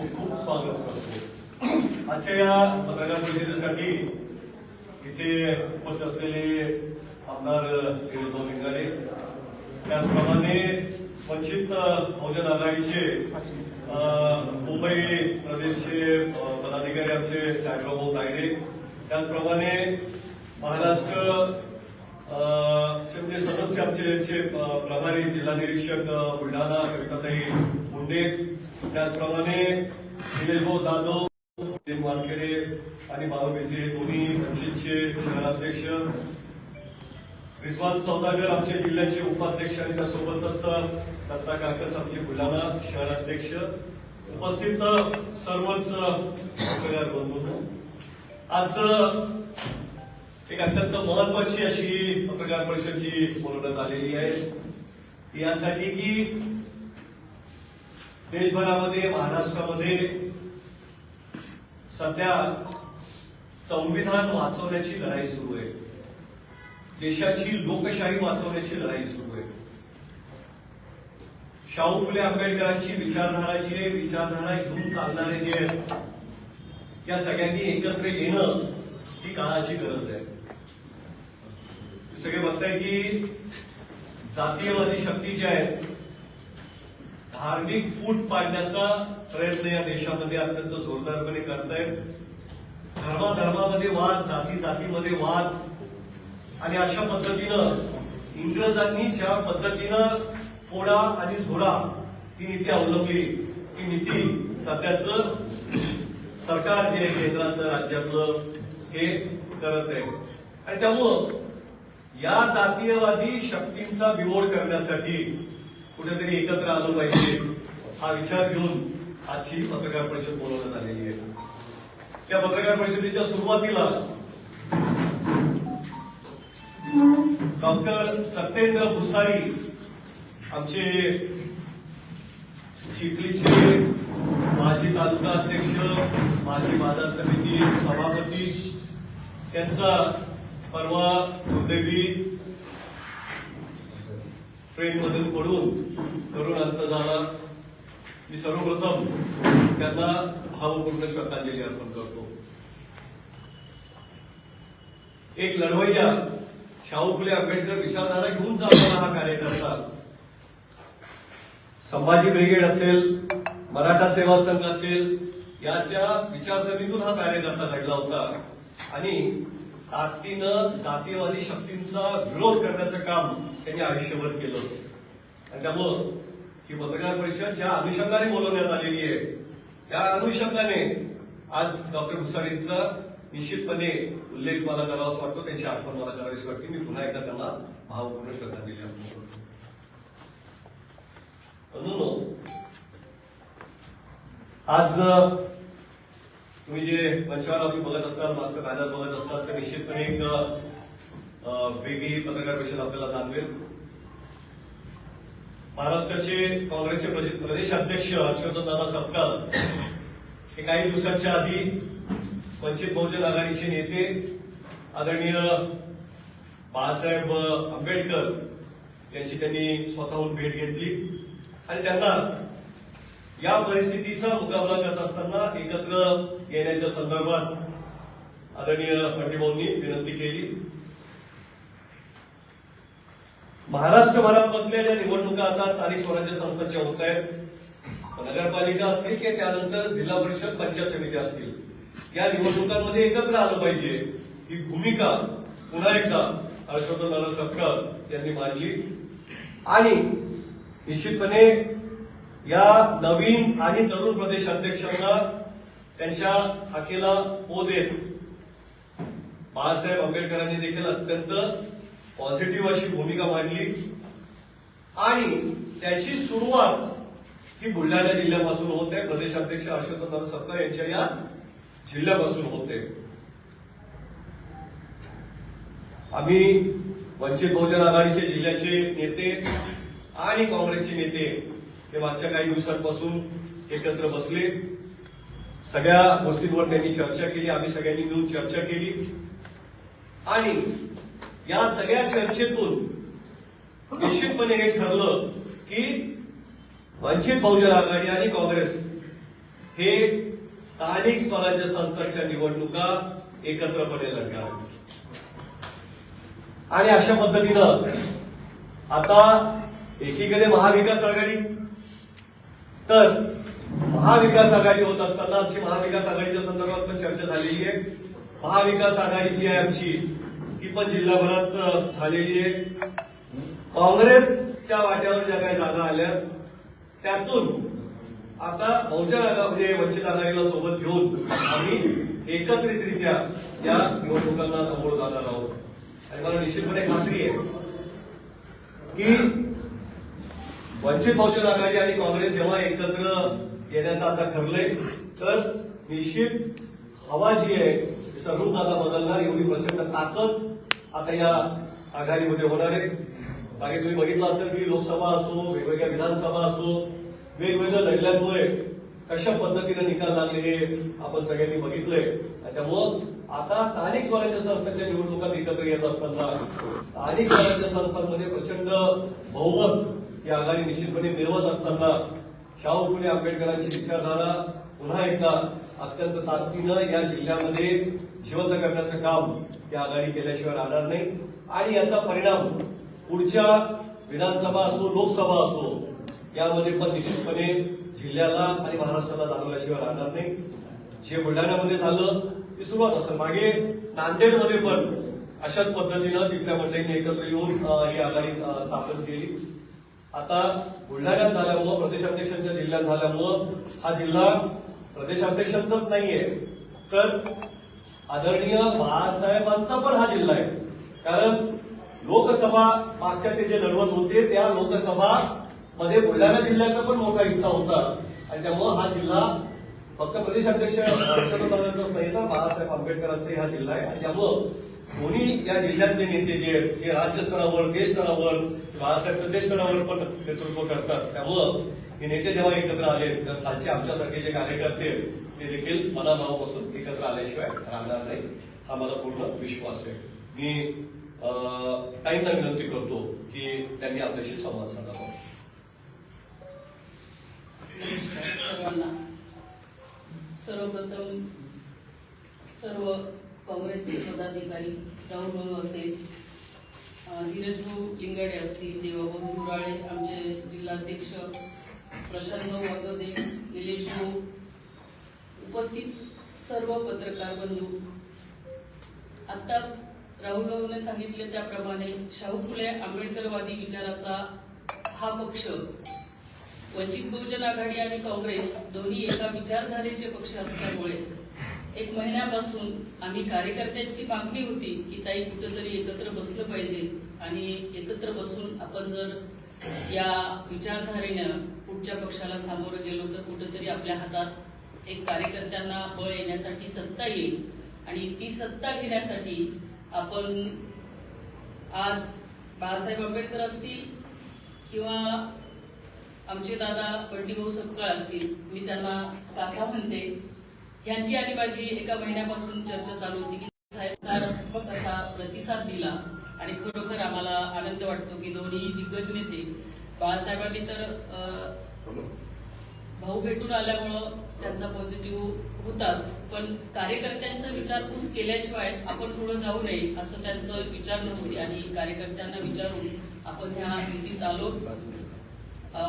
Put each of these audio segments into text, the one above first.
खूप खूप स्वागत करतो. आजच्या या पत्रकार परिषदेसाठी इथे उपस्थित असलेले आमदार विनोद त्याचप्रमाणे वंचित बहुजन आघाडीचे मुंबई प्रदेशचे पदाधिकारी आमचे साहेबराव तायडे त्याचप्रमाणे महाराष्ट्र सदस्य आमचे प्रभारी जिल्हा निरीक्षक बुलढाणा कविताताई मुंडे. त्याचप्रमाणे निलेश भाऊ जाधव वानखेडे आणि बाबा बेसे दोन्ही वंचितचे शहराध्यक्ष. रिस्वान सौदागर आमचे जिल्ह्याचे उपाध्यक्ष आणि त्यासोबतच दत्ता काकस आमचे बुलढाणा शहराध्यक्ष. उपस्थित सर्वच पत्रकार बंधू आज एक अत्यंत महत्वाची अशी ही पत्रकार परिषद जी बोलवण्यात आलेली आहे. यासाठी की देशभरामध्ये महाराष्ट्रामध्ये सध्या संविधान वाचवण्याची लढाई सुरू आहे. देशाची लोकशाही वाचवण्याची लढाई सुरू आहे. शाहू फुले आंबेडकरांची विचारधारा जी आहे. विचारधारा घेऊन चालणारे जे आहेत या सगळ्यांनी एकत्र येणं ही काळाची गरज आहे. सगळे बघताय की जातीयवादी शक्ती ज्या आहेत धार्मिक फूट पाडण्याचा प्रयत्न या देशामध्ये अत्यंत जोरदारपणे करतायत. धर्माधर्मामध्ये वाद जाती जातीमध्ये वाद. आणि अशा पद्धतीनं इंग्रजांनी ज्या पद्धतीनं फोडा आणि झोडा ही नीती अवलंबली ती नीती सध्याच सरकार जे केंद्रातलं राज्यातलं हे करत आहे. आणि त्यामुळं या जातीयवादी शक्तींचा विमोड करण्यासाठी कुठेतरी एकत्र आलं पाहिजे. हा विचार घेऊन आजची पत्रकार परिषद बोलवण्यात आलेली आहे. त्या पत्रकार परिषदेच्या सुरुवातीला डॉक्टर सत्येंद्र भुसारी आमचे चिखलीचे माजी तालुका अध्यक्ष माजी बाजार समिती सभापती त्यांचा परवा दुर्दैवी ट्रेनमधून पडून करून अंत झाला मी सर्वप्रथम त्यांना भावपूर्ण श्रद्धांजली अर्पण करतो. एक लढवय्या शाहू फुले आंबेडकर विचारधारा घेऊन चालणारा हा कार्यकर्ता संभाजी ब्रिगेड असेल मराठा सेवा संघ असेल याच्या विचारसरणीतून हा कार्यकर्ता घडला होता. आणि ताकदीनं जातीयवादी शक्तींचा विरोध करण्याचं काम त्यांनी आयुष्यभर केलं आणि त्यामुळं ही पत्रकार परिषद ज्या अनुषंगाने बोलवण्यात आलेली आहे त्या अनुषंगाने आज डॉक्टर भुसारींचा निश्चितपणे उल्लेख मला करावासा वाटतो. त्यांची आठवण मला करावीशी वाटते. मी पुन्हा एकदा त्यांना भावपूर्ण श्रद्धांजली अर्पण करतो हो. बंधूंनो, आज तुम्ही जे मंचावर आम्ही बघत असाल मागचं बॅनर बघत असाल तर निश्चितपणे एक वेगळी पत्रकार परिषद आपल्याला जाणवेल. महाराष्ट्राचे काँग्रेसचे प्रदेशाध्यक्ष प्रदेश अध्यक्ष हर्षवर्धन दादा सपकाळ हे काही दिवसांच्या आधी वंचित बहुजन आघाडीचे नेते आदरणीय बाळासाहेब आंबेडकर यांची त्यांनी स्वतःहून भेट घेतली. आणि त्यांना या परिस्थितीचा मुकाबला करत असताना एकत्र येण्याच्या संदर्भात आदरणीय पंडितभाऊंनी विनंती केली. महाराष्ट्रभरामधल्या ज्या निवडणुका आता स्थानिक स्वराज्य संस्थांच्या होत आहेत नगरपालिका असतील की त्यानंतर जिल्हा परिषद पंचायत समिती असतील या निवडणुकांमध्ये एकत्र आलं पाहिजे ही भूमिका पुन्हा एकदा हर्षवर्धन दादा सपकाळ यांनी मांडली. आणि निश्चितपणे या नवीन आणि तरुण प्रदेश अध्यक्षांना त्यांच्या हाकेला पो देत बाळासाहेब आंबेडकरांनी देखील अत्यंत पॉझिटिव्ह अशी भूमिका मांडली. आणि त्याची सुरुवात ही बुलढाणा जिल्ह्यापासून होते. प्रदेश अध्यक्ष हर्षवर्धन सत्ता यांच्या या जिल्ह्यापासून होते. आम्ही वंचित बहुजन आघाडीचे जिल्ह्याचे नेते आणि काँग्रेसचे नेते हे मागच्या काही दिवसांपासून एकत्र बसले. सगळ्या गोष्टींवर त्यांनी चर्चा केली. आम्ही सगळ्यांनी मिळून चर्चा केली. आणि या सगळ्या चर्चेतून निश्चितपणे हे ठरलं की वंचित बहुजन आघाडी आणि काँग्रेस हे स्थानिक स्वराज्य संस्थांच्या निवडणुका एकत्रपणे लढणार आणि अशा पद्धतीनं आता एकीकडे महाविकास आघाडी तर महाविकास आघाडी होत असताना आमची महाविकास आघाडीच्या संदर्भात पण चर्चा झालेली आहे. महाविकास आघाडी जी आहे आमची ती पण जिल्हाभरात झालेली आहे. काँग्रेसच्या वाट्यावर ज्या काही जागा आल्या त्यातून आता बहुजन आघाडी म्हणजे वंचित आघाडीला सोबत घेऊन आम्ही एकत्रितरित्या या निवडणुकांना समोर जाणार आहोत. आणि मला निश्चितपणे खात्री आहे की वंचित बहुजन आघाडी आणि काँग्रेस जेव्हा एकत्र येण्याचं आता ठरलंय तर निश्चित हवा जी आहे सर्व आता बदलणार एवढी प्रचंड ताकद आता या आघाडीमध्ये होणार आहे. बाकी तुम्ही बघितलं असेल की लोकसभा असो वेगवेगळ्या विधानसभा असो वेगवेगळ्या लढल्यांमुळे कशा पद्धतीने निकाल लागले हे आपण सगळ्यांनी बघितलंय. त्यामुळं आता स्थानिक स्वराज्य संस्थांच्या निवडणुकात एकत्र येत असताना स्थानिक स्वराज्य संस्थांमध्ये प्रचंड बहुमत ही आघाडी निश्चितपणे मिळवत असताना शाहू फुले आंबेडकरांची विचारधारा पुन्हा एकदा अत्यंत ताकदीनं या जिल्ह्यामध्ये जिवंत करण्याचं काम या आघाडी केल्याशिवाय राहणार नाही. आणि याचा परिणाम पुढच्या विधानसभा असो लोकसभा असो यामध्ये पण निश्चितपणे जिल्ह्याला आणि महाराष्ट्राला जाणवल्याशिवाय राहणार नाही. जे बुलढाण्यामध्ये झालं ती सुरुवात असेल. मागे नांदेडमध्ये पण अशाच पद्धतीनं तिथल्या मंडळींनी एकत्र येऊन ही आघाडी स्थापन केली. आता बुलढाण्यात झाल्यामुळं प्रदेशाध्यक्षांच्या जिल्ह्यात झाल्यामुळं हा जिल्हा प्रदेशाध्यक्षांचाच नाहीये. तर आदरणीय बाळासाहेबांचा पण हा जिल्हा आहे. कारण लोकसभा मागच्या ते जे लढवत होते त्या लोकसभा मध्ये बुलढाणा जिल्ह्याचा पण मोठा हिस्सा होता. आणि त्यामुळं हा जिल्हा फक्त प्रदेशाध्यक्ष हर्षवर्धनांचाच नाही तर बाळासाहेब आंबेडकरांचाही हा जिल्हा आहे. आणि त्यामुळं कोणी या जिल्ह्यातले नेते जे आहेत ते राज्य स्तरावर देश स्तरावर बाळासाहेब तर पण नेतृत्व करतात त्यामुळं हे नेते जेव्हा एकत्र आले तर खालचे आमच्यासारखे जे कार्यकर्ते ते देखील मला मनाभावापासून एकत्र आल्याशिवाय राहणार नाही. हा मला पूर्ण विश्वास आहे. मी अं, ताईंना विनंती करतो की त्यांनी आपल्याशी संवाद साधावा सर्वप्रथम सर्व काँग्रेसचे पदाधिकारी राहुल असेल अं, धीरज भाऊ लिंगाडे असतील देवाभाऊ मुराळे आमचे जिल्हाध्यक्ष प्रशांत भाऊ वागदे निलेश भाऊ उपस्थित सर्व पत्रकार बंधू. आत्ताच राहुल भाऊने सांगितले त्याप्रमाणे शाहू फुले आंबेडकरवादी विचाराचा हा पक्ष वंचित बहुजन आघाडी आणि काँग्रेस दोन्ही एका विचारधारेचे पक्ष असल्यामुळे एक महिन्यापासून आम्ही कार्यकर्त्यांची मागणी होती की ताई कुठेतरी एकत्र बसलं पाहिजे. आणि एकत्र बसून आपण जर या विचारधारेनं पुढच्या पक्षाला सामोरं गेलो तर कुठेतरी आपल्या हातात एक कार्यकर्त्यांना बळ येण्यासाठी सत्ता येईल. आणि ती सत्ता घेण्यासाठी आपण आज बाळासाहेब आंबेडकर असतील किंवा आमचे दादा बंडीभाऊ सपकाळ असतील मी त्यांना काका म्हणते यांची आणि माझी एका महिन्यापासून चर्चा चालू होती की सकारात्मक असा प्रतिसाद दिला आणि खरोखर आम्हाला आनंद वाटतो की दोन्ही दिग्गज नेते बाळासाहेबांनी तर भाऊ भेटून आल्यामुळं त्यांचा पॉझिटिव्ह होताच. पण कार्यकर्त्यांचा विचारपूस केल्याशिवाय आपण पुढे जाऊ नये असं त्यांचं विचार होती आणि कार्यकर्त्यांना विचारून आपण ह्या युतीत आलो.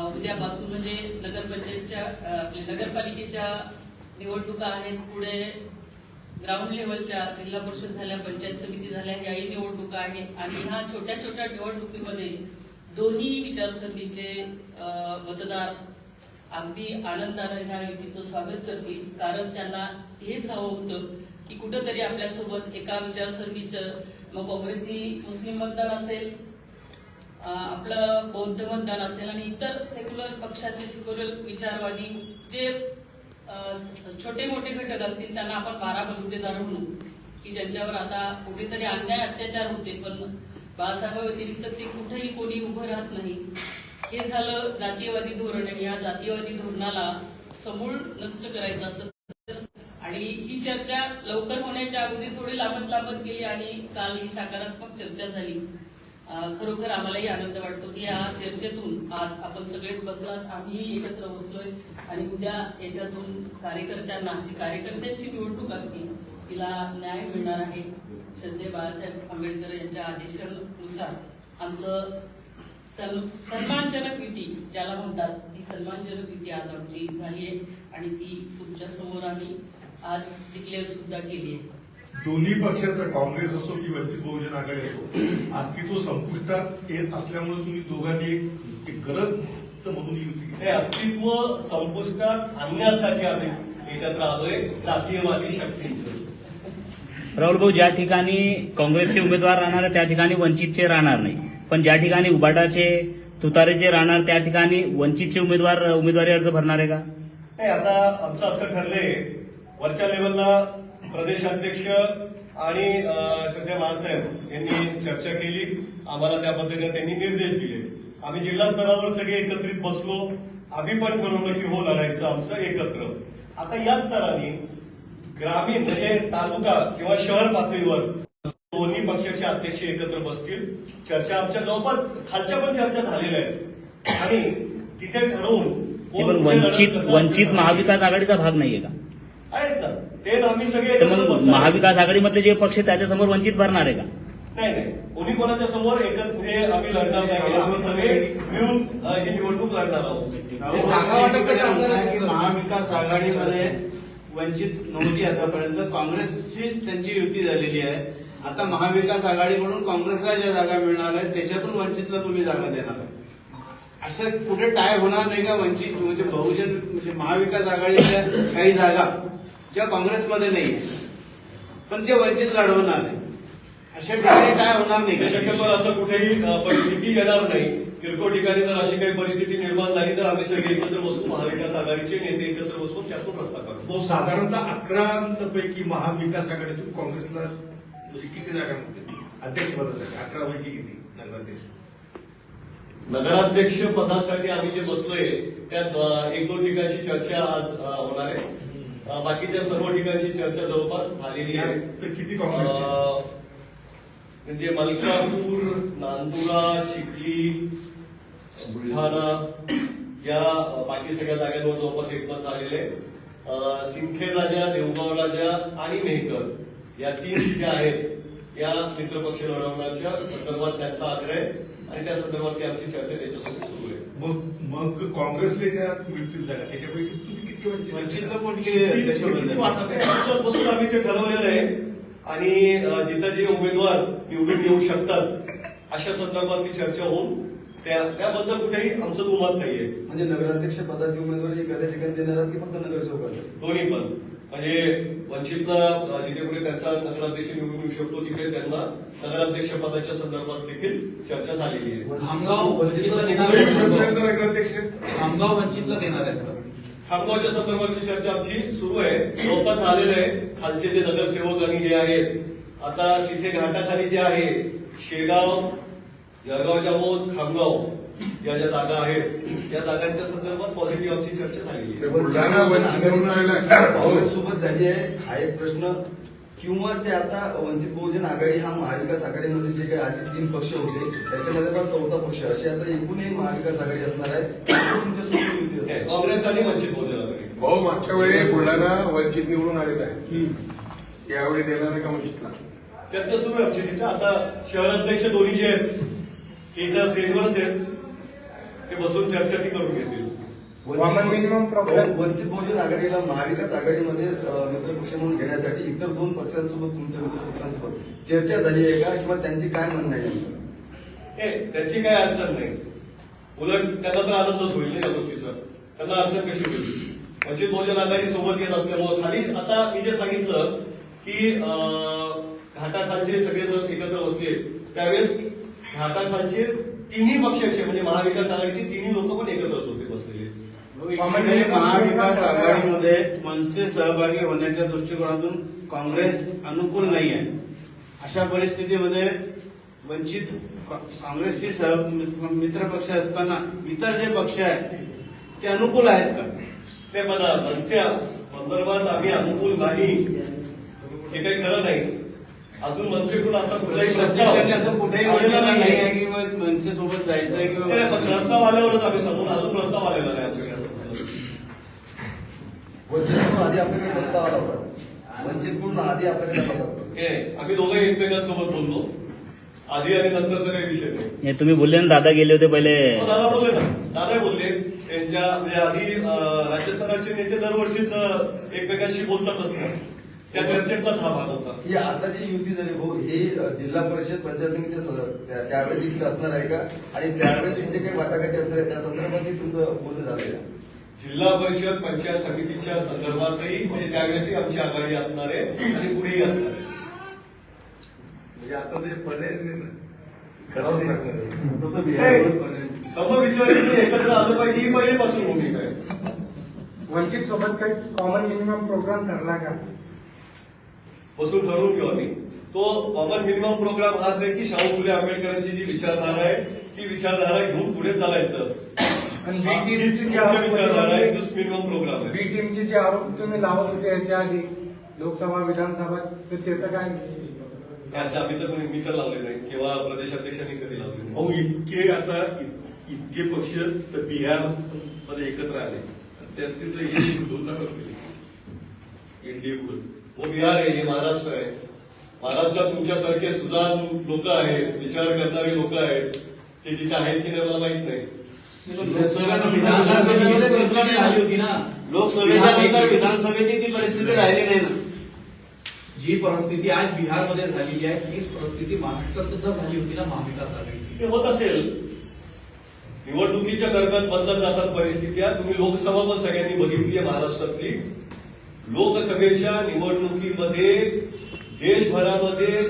उद्यापासून म्हणजे नगरपंचायतच्या आपल्या नगरपालिकेच्या निवडणुका आहेत पुढे ग्राउंड लेवलच्या जिल्हा परिषद झाल्या पंचायत समिती झाल्या याही निवडणुका आहेत आणि ह्या छोट्या छोट्या निवडणुकीमध्ये दोन्ही विचारसरणीचे मतदार अगदी आनंदानं ह्या युतीचं स्वागत करतील. कारण त्यांना हेच हवं होतं की कुठंतरी आपल्यासोबत एका विचारसरणीचं मग काँग्रेसी मुस्लिम मतदान असेल आपलं बौद्ध मतदान असेल आणि इतर सेक्युलर पक्षाचे सेक्युलर विचारवादी जे छोटे मोठे घटक असतील त्यांना आपण बारा बलुतेदार म्हणू की ज्यांच्यावर आता कुठेतरी अन्याय अत्याचार होते पण बाळासाहेब व्यतिरिक्त ते कुठेही कोणी उभं राहत नाही. हे झालं जातीयवादी धोरण आणि या जातीयवादी धोरणाला समूळ नष्ट करायचं असं आणि ही चर्चा लवकर होण्याच्या अगोदर थोडी लांबत लांबत गेली आणि काल ही सकारात्मक चर्चा झाली. खरोखर आम्हालाही आनंद वाटतो की या चर्चेतून आज आपण सगळेच बसलात आम्ही एकत्र बसलोय आणि उद्या याच्यातून कार्यकर्त्यांना जी कार्यकर्त्यांची निवडणूक असते तिला न्याय मिळणार आहे. श्रद्धे बाळासाहेब आंबेडकर यांच्या आदेशानुसार आमचं सन सन्मानजनक युती ज्याला म्हणतात ती सन्मानजनक युती आज आमची झाली आहे आणि ती तुमच्यासमोर आम्ही आज डिक्लेअर सुद्धा केली आहे. दोन्ही पक्षात काँग्रेस असो की वंचित बहुजन आघाडी असो अस्तित्व संपुष्टात येत असल्यामुळे तुम्ही दोघांनी एक गरज युती केली. अस्तित्व संपुष्टात आणण्यासाठी आम्ही एकत्र आलोय जातीयवादी शक्तींचं. राहुल भाऊ ज्या ठिकाणी काँग्रेसचे उमेदवार राहणार आहे, त्या ठिकाणी वंचितचे राहणार नाही. पण ज्या ठिकाणी उबाटाचे तुतारेचे राहणार त्या ठिकाणी वंचितचे उमेदवार उमेदवारी अर्ज भरणार आहे का? नाही आता आमचं असं ठरलंय वरच्या लेवलला प्रदेशाध्यक्ष आणि सध्या महासाहेब यांनी चर्चा केली. आम्हाला त्या पद्धतीने त्यांनी निर्देश दिले. आम्ही जिल्हा स्तरावर सगळे एकत्रित बसलो. आम्ही पण ठरवलं की हो लढायचं आमचं एकत्र. आता या स्तराने ग्रामीण म्हणजे तालुका किंवा शहर पातळीवर दोन्ही पक्षाचे अध्यक्ष एकत्र बसतील. चर्चा आमच्या जवळपास खालच्या पण चर्चा झालेल्या आहेत. आणि तिथे ठरवून वंचित वंचित. महाविकास आघाडीचा भाग नाहीये का? आहेत ना. ते आम्ही सगळे एकत्र बसणार. महाविकास आघाडीमधले जे पक्ष त्याच्यासमोर वंचित भरणार आहे का? नाही नाही. कोणी कोणाच्या समोर एकत्र आम्ही लढणार नाही. आम्ही सगळे मिळून अं, ही निवडणूक लढणार आहोत. जागा वाटप कसं असणार? आहे की महाविकास आघाडीमध्ये वंचित नव्हती आतापर्यंत. काँग्रेसची त्यांची युती झालेली आहे. आता महाविकास आघाडीकडून काँग्रेसला ज्या जागा मिळणार आहेत त्याच्यातून वंचितला तुम्ही जागा देणार आहे असं कुठे टाय होणार नाही का वंचित? म्हणजे बहुजन म्हणजे महाविकास आघाडीच्या काही जागा? ज्या काँग्रेसमध्ये नाही पण जे वंचित लढवणार आहे अशा ठिकाणी टाय होणार नाही? शक्यतो असं कुठेही परिस्थिती येणार नाही. किरकोळ ठिकाणी जर अशी काही परिस्थिती निर्माण झाली तर आम्ही सगळे एकत्र बसून महाविकास आघाडीचे नेते एकत्र बसून त्यातून रस्ता काढू. तो साधारणतः अकरा पैकी महाविकास आघाडीतून काँग्रेसला म्हणजे किती जागा मिळतील अध्यक्षपदासाठी अकरा पैकी किती नगराध्यक्ष? नगराध्यक्ष पदासाठी आम्ही जे बसलोय त्यात एक दोन ठिकाणची चर्चा आज होणार आहे. बाकीच्या सर्व ठिकाणची चर्चा जवळपास झालेली आहे. तर किती म्हणजे मलकापूर नांदुरा चिखली बुलढाणा या बाकी सगळ्या जागांवर जवळपास एकमत झालेले सिंदखेड राजा देवगाव राजा आणि मेहकर या तीन ज्या आहेत या मित्रपक्ष लढवण्याच्या संदर्भात त्यांचा आग्रह आहे आणि त्या संदर्भातली आमची चर्चा त्याच्यासोबत सुरू आहे. मग मग काँग्रेसला ज्या मिळतील जागा त्याच्यापैकी तुम्ही किती वंचित? पक्षापासून आम्ही ते ठरवलेलं आहे. आणि जिथं जे उमेदवार निवडून येऊ शकतात अशा संदर्भातली चर्चा होऊन त्या त्याबद्दल कुठेही आमचं दुमत नाहीये. म्हणजे नगराध्यक्ष पदाची उमेदवारी एखाद्या ठिकाणी देणार आहात की फक्त नगरसेवकासाठी दोन्ही पण. म्हणजे वंचितला जिथे कुठे त्यांचा नगराध्यक्ष निवडून येऊ शकतो तिथे त्यांना नगराध्यक्ष पदाच्या संदर्भात देखील चर्चा झालेली आहे. खामगाव वंचितला देणार नगराध्यक्ष? खामगाव वंचितला देणार आहे. खामगावच्या संदर्भातली चर्चा आमची सुरू आहे. जवळपास झालेलं आहे. खालचे जे नगरसेवक आणि हे आहेत आता तिथे घाटाखाली जे आहे शेगाव जळगाव जामोद खामगाव या ज्या जागा आहेत त्या जागांच्या संदर्भात पॉझिटिव्ह आमची चर्चा झालेली आहे. बुलढाणा वंचित बहुजन आघाडी काँग्रेस सोबत झाली आहे हा एक प्रश्न. किंवा ते आता वंचित बहुजन आघाडी हा महाविकास आघाडीमध्ये जे काही आधी तीन पक्ष होते त्याच्यामध्ये आता चौथा पक्ष अशी आता एकूणही महाविकास आघाडी असणार आहे तुमच्यासोबत युती असणार आहे. काँग्रेस आणि वंचित बहुजन आघाडी. भाऊ मागच्या वेळी बुलढाणा वंचित निवडून आलेला आहे यावेळी देणार आहे का वंचितला चर्चा सुरू आहे आमची तिथे. आता शहराध्यक्ष दोन्ही जे आहेत ते इथं स्टेजवरच आहेत. ते बसून चर्चा ती करून घेतील. वंचित बहुजन आघाडीला महाविकास आघाडीमध्ये मित्रपक्ष म्हणून घेण्यासाठी इतर दोन पक्षांसोबत तुमच्या मित्रपक्षांसोबत चर्चा झाली आहे का? किंवा त्यांची काय म्हणणं आहे? हे त्यांची काय अडचण नाही. उलट त्यांना तर आनंदच होईल या गोष्टीचा. त्यांना अडचण कशी होईल? वंचित बहुजन आघाडी सोबत येत असल्यामुळे खाली आता मी जे सांगितलं की घाटाखालचे सगळे जर एकत्र बसले त्यावेळेस घाटाखालचे तिन्ही पक्षाचे म्हणजे महाविकास आघाडीचे तिन्ही लोक पण एकत्रच होते बसलेले. इकडे महाविकास आघाडीमध्ये मनसे सहभागी होण्याच्या दृष्टिकोनातून काँग्रेस अनुकूल नाही आहे. अशा परिस्थितीमध्ये वंचित का- काँग्रेसची सह मित्र पक्ष असताना इतर जे पक्ष आहेत ते अनुकूल आहेत का? ते पण मनसे संदर्भात आम्ही अनुकूल नाही. हे काही खरं नाही. अजून मनसेकडून असा कुठलाही प्रस्ताव मनसे सोबत जायचंय किंवा प्रस्ताव आल्यावरच आम्ही समोर अजून प्रस्ताव आलेला नाही आमच्याकडे आधी आपल्याकडे प्रस्ताव आला होता. वंचितकडून आधी आपल्याकडे आम्ही दोघंही एकमेकांसोबत बोललो. आधी आणि नंतरचा काही विषय नाही. हे तुम्ही बोलले ना दादा गेले होते पहिले. हो, दादा बोलले ना. दादा बोलले. त्यांच्या म्हणजे आधी अं, राज्यस्तराचे नेते दरवर्षीच एकमेकांशी बोलतात असतात त्या चर्चेतलाच हा भाग होता. ही आता जी युती झाली भाऊ हे जिल्हा परिषद पंचायत समिती स- त्या- त्यावेळेस देखील असणार आहे का? आणि त्यावेळेस जे काही वाटाघाटी असणार आहे त्या संदर्भातही तुमचं बोलणं झालंय का? जिल्हा परिषद पंचायत समितीच्या संदर्भातही म्हणजे त्यावेळेसही आमची आघाडी असणार आहे आणि पुढेही असणार आहे. म्हणजे आता ते लागणार समविचारांनी एकत्र आलं पाहिजे ही पहिलेपासून भूमिका आहे. वंचित सोबत काही कॉमन मिनिमम प्रोग्राम ठरला का? बसून ठरवून घेऊ आम्ही. तो कॉमन मिनिमम प्रोग्राम हाच आहे की शाहू फुले आंबेडकरांची जी विचारधारा आहे ती विचारधारा घेऊन पुढे चालायचं. हा, विचारधारा आहे तोच मिनिमम प्रोग्राम आहे. बी टीमचे जे आरोप तुम्ही लावत होते याच्या आधी लोकसभा विधानसभा तर त्याचं काय? असं आम्ही तर कोणी- मी तर लावले नाही किंवा प्रदेशाध्यक्षांनी कधी लावले नाही. अहो इतके आता इत- इतके पक्ष तर बिहारमध्ये एकत्र आले. आणि त्यातील तर हे तुलना केली एनडीए पुढे वो बिहार आहे हे। महाराष्ट्र आहे महाराष्ट्रात तुमच्यासारखे सुजान लोक आहेत विचार करणारे लोक आहेत. ते तिथे आहेत की नाही मला माहीत नाही. लोकसभेच्या नंतर विधानसभेची ती परिस्थिती राहिली नाही ना. जी परिस्थिती आज बिहारमध्ये झालेली आहे तीच परिस्थिती महाराष्ट्रात सुद्धा झाली होती ना महाविकास आघाडीची. ते होत असेल. निवडणुकीच्या दरम्यान बदलत जातात परिस्थित्या तुम्ही लोकसभा पण सगळ्यांनी बघितली आहे महाराष्ट्रातली. लोकसभेच्या निवडणुकीमध्ये देशभरामध्ये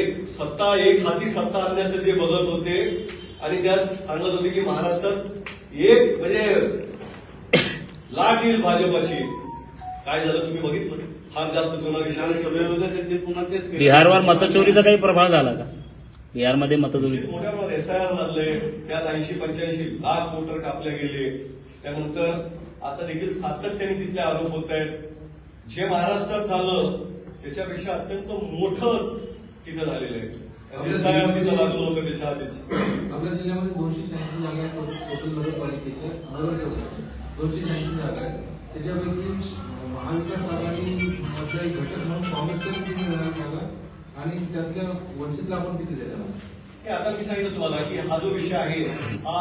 एक सत्ता एक हाती सत्ता आणण्याचं जे बघत होते आणि त्यात सांगत होते की महाराष्ट्रात एक म्हणजे लाट येईल भाजपाची. काय झालं तुम्ही बघितलं? फार जास्त जुना विषय. विधानसभेमध्ये त्यांनी पुन्हा तेच केलं. बिहारवर मतचोरीचा काही प्रभाव झाला का? बिहारमध्ये मतचोरीचा. मोठ्या प्रमाणात एसआयआर लागले. त्यात ऐंशी पंच्याऐंशी लाख वोटर कापले गेले. त्यानंतर आता देखील सातत्याने तिथले आरोप होत आहेत. जे महाराष्ट्रात झालं त्याच्यापेक्षा अत्यंत मोठं तिथं झालेलं आहे. तिथं लागलं होतं त्याच्या आधीच. जिल्ह्यामध्ये दोनशे शहाऐंशी जागा आहेत नगरपालिकेच्या नगरसेवकाच्या. दोनशे शहाऐंशी जागा आहेत. त्याच्यापैकी महाविकास आघाडीचा एक घटक म्हणून काँग्रेसकडे किती मिळणार जागा आणि त्यातल्या वंचितला आपण किती देणार हे आता मी सांगितलं तुम्हाला की हा जो विषय आहे हा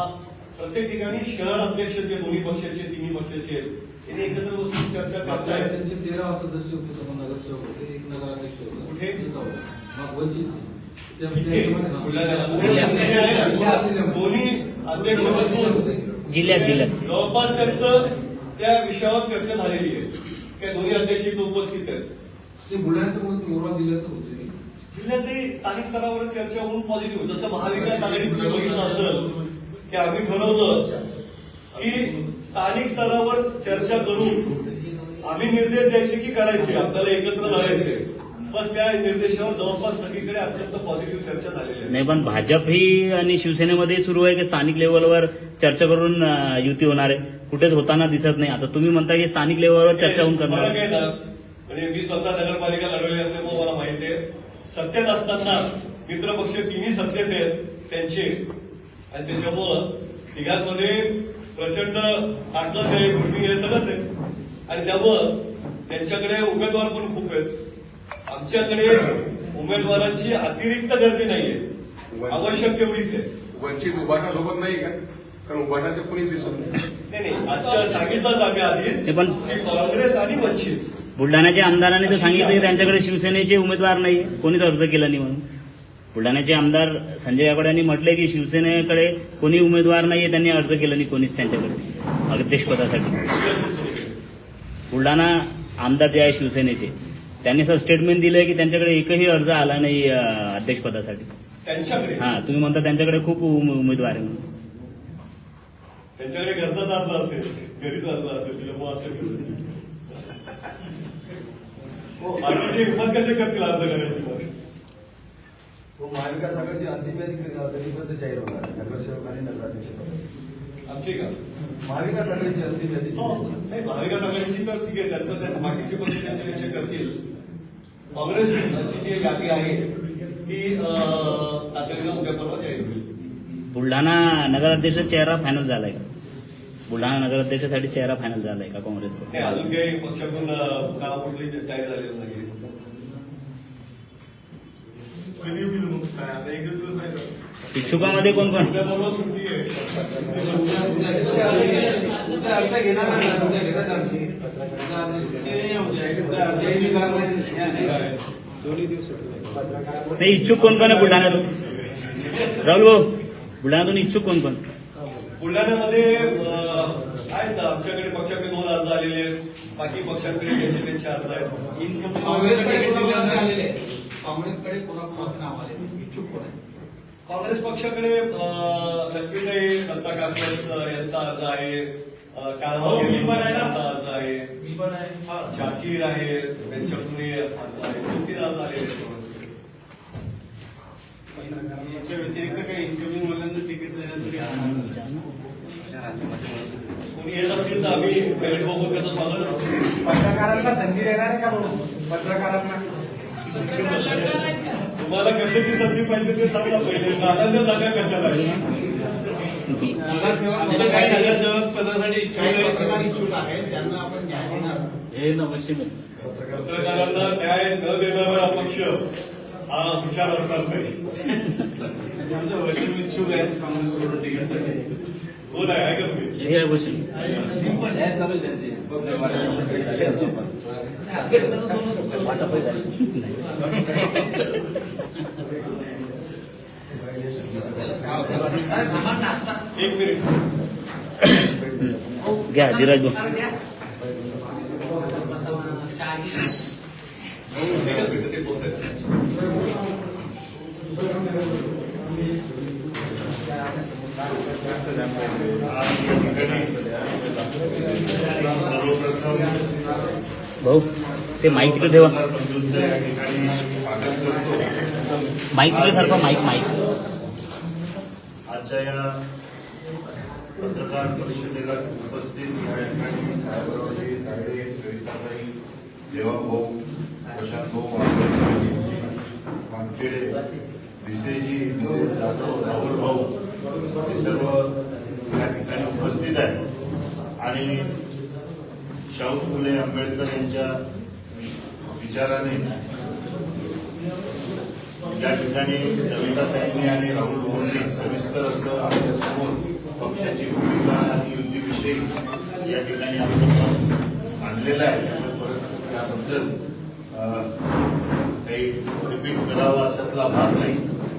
प्रत्येक ठिकाणी शहर अध्यक्ष जे दोन्ही पक्षाचे तिन्ही पक्षाचे आहेत त्यांनी एकत्र बसून चर्चा करतायत. त्यांचे तेरा सदस्य होते समोर नगरसेवक होते एक नगराध्यक्ष होते. कुठे? मग वंचित. दोन्ही अध्यक्ष बसून जिल्ह्यात जिल्ह्यात जवळपास त्यांचं त्या विषयावर चर्चा झालेली आहे. त्या दोन्ही अध्यक्ष इथं उपस्थित आहेत. ते बुलढाण्याचं गोरवा जिल्ह्याचं मी. जिल्ह्याचे स्थानिक स्तरावर चर्चा होऊन पॉझिटिव्ह जसं महाविकास आघाडी बघितलं असेल की आम्ही ठरवलं की स्थानिक स्तरावर चर्चा करून आम्ही निर्देश द्यायचे की करायचे आपल्याला एकत्र लढायचे बस त्या निर्देशावर जवळपास सगळीकडे अत्यंत पॉझिटिव्ह चर्चा झालेली आहे. नाही पण भाजप ही आणि शिवसेनेमध्ये सुरू आहे की स्थानिक लेवलवर चर्चा करून युती होणार आहे. कुठेच होताना दिसत नाही. आता तुम्ही म्हणता की स्थानिक लेवलवर चर्चा होऊन करणार ना म्हणजे मी स्वतः नगरपालिका लढवली असल्यामुळे मला माहिती आहे. सत्तेत असताना मित्रपक्ष तिन्ही सत्तेत आहेत त्यांचे आणि त्याच्यामुळं तिघांमध्ये प्रचंड ताकद आहे भूमी आहे सगळंच आहे. आणि त्यामुळं त्यांच्याकडे उमेदवार पण खूप आहेत. आमच्याकडे उमेदवारांची अतिरिक्त गर्दी नाहीये. आवश्यक तेवढीच आहे. वंचित उभाटा सोबत नाही का? कारण उभाटाचं कोणीच दिसत नाही. आजच्या सांगितलंच आम्ही आधीच ते पण- की काँग्रेस आणि वंचित. बुलढाण्याच्या आमदारांनी तर सांगितलं की त्यांच्याकडे शिवसेनेचे उमेदवार नाही कोणीच अर्ज केला नाही म्हणून. बुलढाण्याचे आमदार संजय गायकवाड यांनी म्हटलंय की शिवसेनेकडे कोणी उमेदवार नाहीये त्यांनी अर्ज केला नाही कोणीच त्यांच्याकडे अध्यक्षपदासाठी बुलढाणा आमदार जे आहे शिवसेनेचे त्यांनी असं स्टेटमेंट दिलंय की त्यांच्याकडे एकही अर्ज आला नाही अध्यक्षपदासाठी त्यांच्याकडे? हा तुम्ही म्हणता त्यांच्याकडे खूप उम- उमेदवार आहे म्हणून. त्यांच्याकडे घरचाच अर्ज असेल घरीच अर्ज असेल असेल हिंमत कसे करतील अर्ज करायची व महाविकास आघाडीची अंतिम यादी कधी- कधीपर्यंत जाहीर होणार आहे? नगरसेवक आणि नगराध्यक्ष आमची का? महाविकास आघाडीची अंतिम यादी हो, नाही महाविकास आघाडीची तर ठीक आहे त्यांचं त्या बाकीचे पक्ष त्यांचे त्यांचे करतील. काँग्रेसची जी यादी आहे ती अं, तातडीनं उद्या परवा जाहीर होईल. बुलढाणा नगराध्यक्ष चेहरा फायनल झालाय का? बुलढाणा नगराध्यक्षासाठी चेहरा फायनल झालाय का काँग्रेसकडून अजून काही पक्षाकडून का कुठली तयारी झालेली नाही कधी होईल मग काय आता एक दिवस नाही का? इच्छुकामध्ये कोण कोण उद्या परवा सुट्टी आहे उद्या अर्ज घेणार नाही. उद्या घेतात आमची. उद्या आम्ही- ते नाही येऊ द्या. उद्या अर्ज स्वीकारणार नाही. नाही. नाही इच्छुक कोण कोण आहे बुलढाण्यातून राहुल भाऊ बुलढाण्यातून इच्छुक कोण कोण बुलढाण्यामध्ये अं, आहेत आमच्याकडे पक्षाकडे दोन अर्ज आलेले आहेत बाकी पक्षांकडे त्यांचे त्यांचे अर्ज आहेत काँग्रेसकडे आलेले आहे? काँग्रेसकडे कोणाकोणाचे नाव आले इच्छुक कोण आहे? काँग्रेस पक्षाकडे लक्ष्मीताई दत्ता काकस यांचा अर्ज आहे. यांचा अर्ज आहे. मी पण आहे. हा, जाकीर आहे. त्यांच्याकडून अर्ज आहे. दोन तीन अर्ज याच्या व्यतिरिक्त काही इन्कमिंग मुलांना तिकीट देण्यासाठी कोणी येत असतील तर आम्ही मेरिट बघून त्याचं स्वागत करतो. पत्रकारांना संधी देणार आहे का भाऊ पत्रकारांना? तुम्हाला कशाची संधी पाहिजे ते सांगा पहिले. प्राधान्य सांगा कशाला. नगरसेवक आमचे काही नगरसेवक पदासाठी इच्छुक काही आहेत. पत्रकार इच्छुक आहेत त्यांना आपण न्याय देणार हे नवश्य पत्रकारांना न्याय न देणारा पक्ष हा हुशार असणार पाहिजे आमचे वर्षी इच्छुक आहेत काँग्रेस सोडून कोण आहे आहे का तुम्ही. हे अवश्य एक मिनिट. घ्या धीरज एकच मिनिट ते बोलतायत. आज या ठिकाणी सर्वप्रथम भाऊ ते माईक तिकडे ठेवा. माईक तिकडे सारखं माईक माईक आजच्या या पत्रकार परिषदेला उपस्थित या ठिकाणी साहेबरावजी तायडे सविताबाई देवाभाऊ प्रशांत भाऊ वानखेडे विसेजी जाधव राहुल भाऊ हे सर्व या ठिकाणी उपस्थित आहे. आणि शाहू फुले आंबेडकर यांच्या विचाराने या ठिकाणी सविताताईंनी आणि राहुल भोवनी सविस्तर असं आपल्यासमोर पक्षाची भूमिका आणि युतीविषयी या ठिकाणी आपण आणलेलं आहे. त्यामुळे परत त्याबद्दल काही रिपीट करावं असातला भाग नाही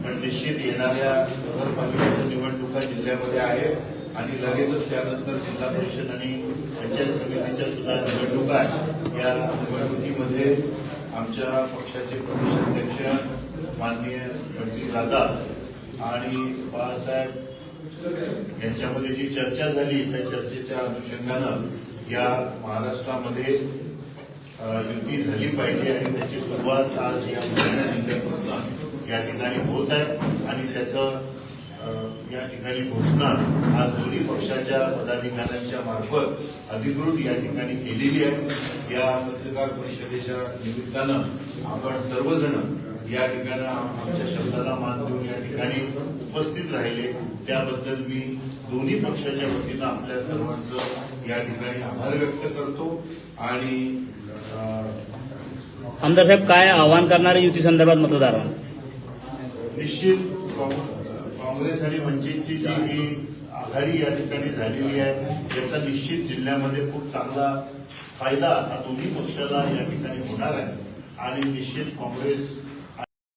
पण निश्चित येणाऱ्या नगरपालिकेच्या निवडणुका जिल्ह्यामध्ये आहे आणि लगेचच त्यानंतर जिल्हा परिषद आणि पंचायत समितीच्या सुद्धा निवडणुका आहेत. या निवडणुकीमध्ये आमच्या पक्षाचे प्रदेशाध्यक्ष माननीय पंडित दादा आणि बाळासाहेब यांच्यामध्ये जी चर्चा झाली त्या चर्चेच्या अनुषंगानं या महाराष्ट्रामध्ये युती झाली पाहिजे आणि त्याची सुरुवात आज या महिन्या या ठिकाणी होत आहे. आणि त्याचं या ठिकाणी घोषणा आज दोन्ही पक्षाच्या पदाधिकाऱ्यांच्या मार्फत अधिकृत या ठिकाणी केलेली आहे. या पत्रकार परिषदेच्या निमित्तानं आपण सर्वजण या ठिकाणी आमच्या शब्दाला मान देऊन या ठिकाणी उपस्थित राहिले. त्याबद्दल मी दोन्ही पक्षाच्या वतीनं आपल्या सर्वांचं या ठिकाणी आभार व्यक्त करतो आणि आमदार साहेब काय आवाहन करणारे युती संदर्भात मतदारांना? निश्चित काँग्रेस आणि वंचितची जी ही आघाडी या ठिकाणी झालेली आहे याचा निश्चित जिल्ह्यामध्ये खूप चांगला फायदा हा दोन्ही पक्षाला या ठिकाणी होणार आहे. आणि निश्चित काँग्रेस